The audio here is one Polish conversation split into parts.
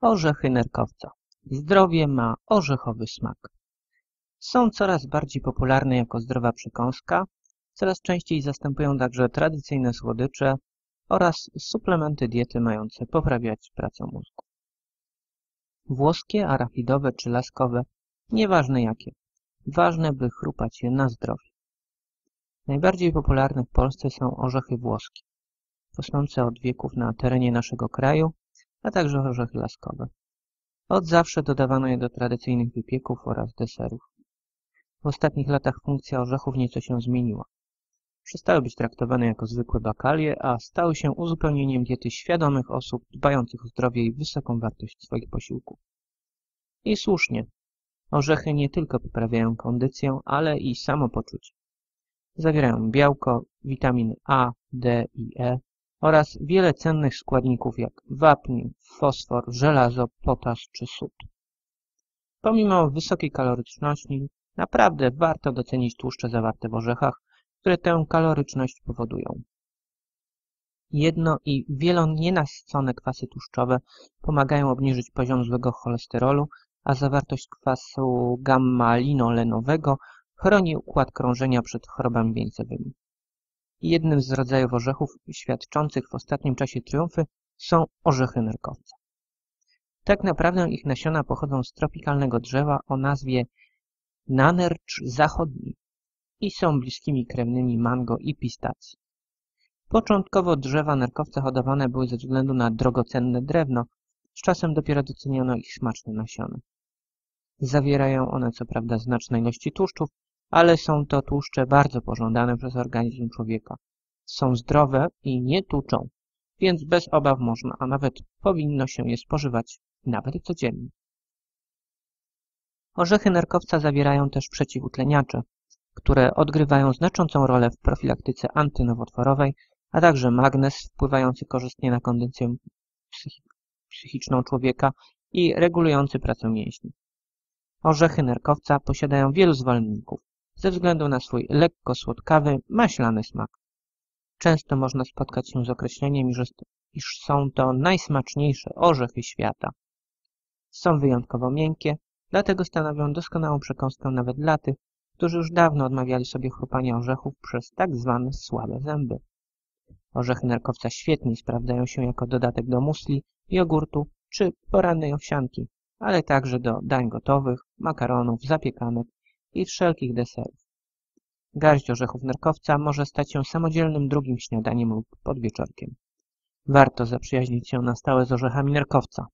Orzechy nerkowca. Zdrowie ma orzechowy smak. Są coraz bardziej popularne jako zdrowa przekąska, coraz częściej zastępują także tradycyjne słodycze oraz suplementy diety mające poprawiać pracę mózgu. Włoskie, arachidowe czy laskowe, nieważne jakie, ważne by chrupać je na zdrowie. Najbardziej popularne w Polsce są orzechy włoskie, rosnące od wieków na terenie naszego kraju, a także orzechy laskowe. Od zawsze dodawano je do tradycyjnych wypieków oraz deserów. W ostatnich latach funkcja orzechów nieco się zmieniła. Przestały być traktowane jako zwykłe bakalie, a stały się uzupełnieniem diety świadomych osób dbających o zdrowie i wysoką wartość swoich posiłków. I słusznie. Orzechy nie tylko poprawiają kondycję, ale i samopoczucie. Zawierają białko, witaminy A, D i E oraz wiele cennych składników jak wapń, fosfor, żelazo, potas czy sód. Pomimo wysokiej kaloryczności, naprawdę warto docenić tłuszcze zawarte w orzechach, które tę kaloryczność powodują. Jedno- i wielonienasycone kwasy tłuszczowe pomagają obniżyć poziom złego cholesterolu, a zawartość kwasu gamma-linolenowego chroni układ krążenia przed chorobami wieńcowymi. Jednym z rodzajów orzechów świadczących w ostatnim czasie triumfy są orzechy nerkowca. Tak naprawdę ich nasiona pochodzą z tropikalnego drzewa o nazwie nanercz zachodni i są bliskimi krewnymi mango i pistacji. Początkowo drzewa nerkowca hodowane były ze względu na drogocenne drewno, z czasem dopiero doceniono ich smaczne nasiona. Zawierają one co prawda znaczne ilości tłuszczów, ale są to tłuszcze bardzo pożądane przez organizm człowieka. Są zdrowe i nie tuczą, więc bez obaw można, a nawet powinno się je spożywać nawet codziennie. Orzechy nerkowca zawierają też przeciwutleniacze, które odgrywają znaczącą rolę w profilaktyce antynowotworowej, a także magnez wpływający korzystnie na kondycję psychiczną człowieka i regulujący pracę mięśni. Orzechy nerkowca posiadają wielu zwolenników ze względu na swój lekko słodkawy, maślany smak. Często można spotkać się z określeniem, iż są to najsmaczniejsze orzechy świata. Są wyjątkowo miękkie, dlatego stanowią doskonałą przekąskę nawet dla tych, którzy już dawno odmawiali sobie chrupania orzechów przez tak zwane słabe zęby. Orzechy nerkowca świetnie sprawdzają się jako dodatek do musli, jogurtu czy porannej owsianki, ale także do dań gotowych, makaronów, zapiekanek i wszelkich deserów. Garść orzechów nerkowca może stać się samodzielnym drugim śniadaniem lub podwieczorkiem. Warto zaprzyjaźnić się na stałe z orzechami nerkowca.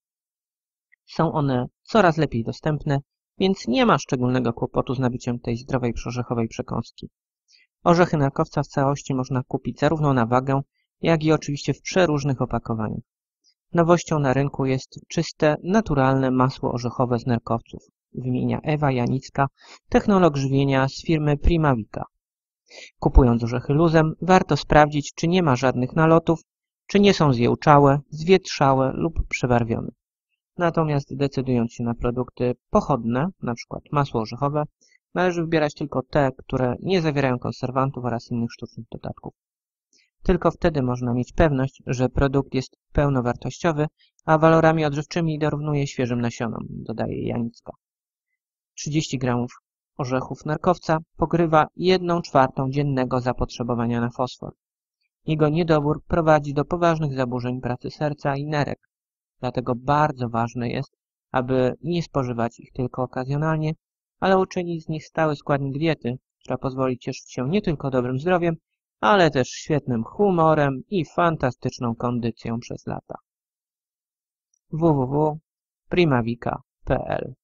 Są one coraz lepiej dostępne, więc nie ma szczególnego kłopotu z nabiciem tej zdrowej przorzechowej przekąski. Orzechy nerkowca w całości można kupić zarówno na wagę, jak i oczywiście w przeróżnych opakowaniach. Nowością na rynku jest czyste, naturalne masło orzechowe z nerkowców, wymienia Ewa Janicka, technolog żywienia z firmy Primavika. Kupując orzechy luzem, warto sprawdzić, czy nie ma żadnych nalotów, czy nie są zjełczałe, zwietrzałe lub przebarwione. Natomiast decydując się na produkty pochodne, np. masło orzechowe, należy wybierać tylko te, które nie zawierają konserwantów oraz innych sztucznych dodatków. Tylko wtedy można mieć pewność, że produkt jest pełnowartościowy, a walorami odżywczymi dorównuje świeżym nasionom, dodaje Janicka. 30 gramów orzechów nerkowca pokrywa 1 czwartą dziennego zapotrzebowania na fosfor. Jego niedobór prowadzi do poważnych zaburzeń pracy serca i nerek. Dlatego bardzo ważne jest, aby nie spożywać ich tylko okazjonalnie, ale uczynić z nich stały składnik diety, która pozwoli cieszyć się nie tylko dobrym zdrowiem, ale też świetnym humorem i fantastyczną kondycją przez lata. www.primavika.pl